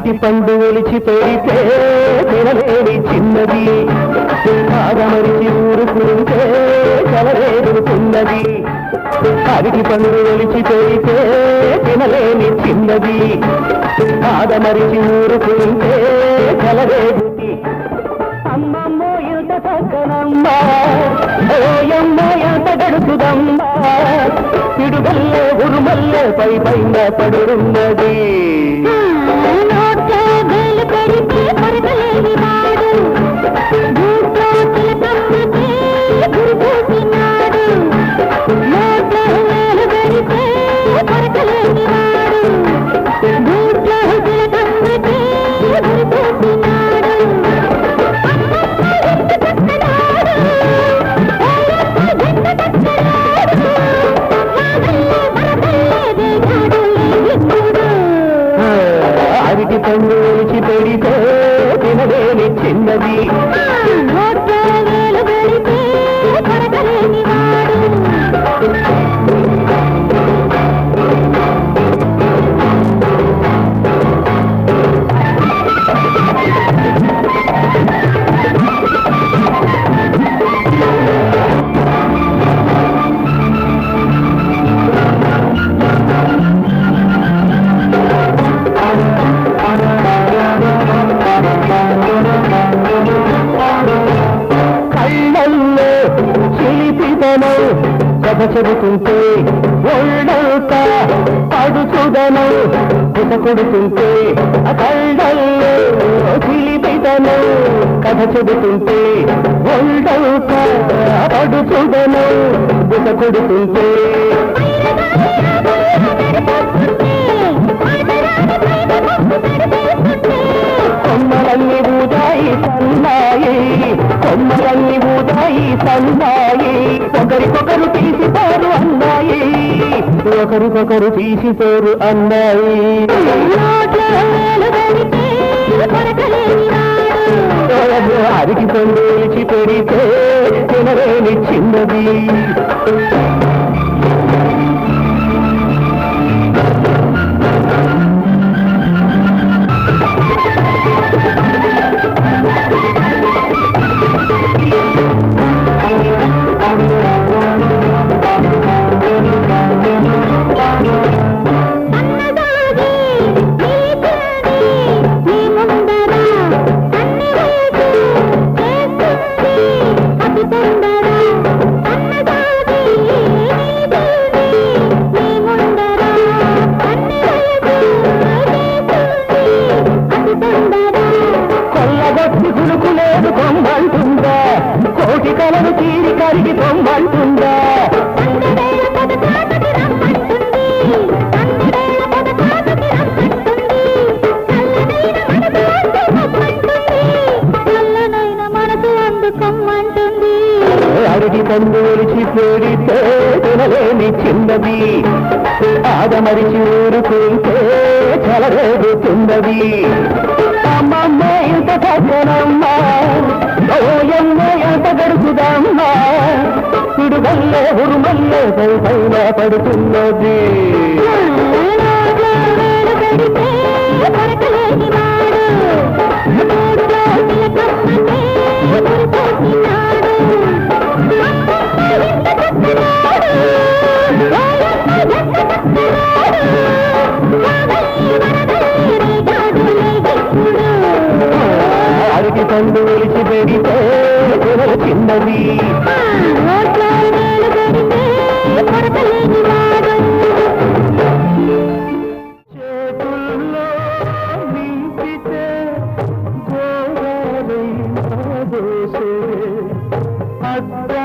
అరటి పండు ఒలిచి పెడితే తినలేని చిన్నది. ఆగమరిచి ఊరుకుంటే కలరేడుతున్నది అరటి పండు ఒలిచి పెడితే తినలేని చిన్నది. ఆగమరిచి ఊరుకుంటే కలరేడుతి అమ్మమ్మో ఎంత చక్కనమ్మ ఎంత గడుచుదమ్మ పిడుగల్లే ఉరుమల్లే పై పైన పడురున్నది. అరటి పండు పెడితే తినలేని చిన్నది. కథ చెబుతుంటే ఒళ్ళంతా పడుచుదను కుట కొడుతుంటే ఆ కళ్ళల్లో చిలిపిదను కథ చెబుతుంటే ఒళ్ళంతా పడుచుదను కుట కొడుతుంటే కొమ్మలన్నీ ఊదాయి సన్నాయి కొమ్మలన్నీ ఊదాయి సన్నాయి ఒకరికొకరు తీసిపోరు అన్నాయి ఒకరికొకరు తీసిపోరు వాడు అరికి పొందేచి పెడితే చిన్నది. వారికి అందుకమ్మంటుంది అరటి పండు ఒలిచి పేడితే తినలేని చిన్నది ఆదమరిచి ఊరుకుంటే చలరేగుతున్నది అమ్మమ్మ ఇంత చక్కనమ్మ ఓయమ్మ ఎంత పై పైన పడుతున్నది నోట్లో తండ్రి పెడితే కొరకలేని பத்த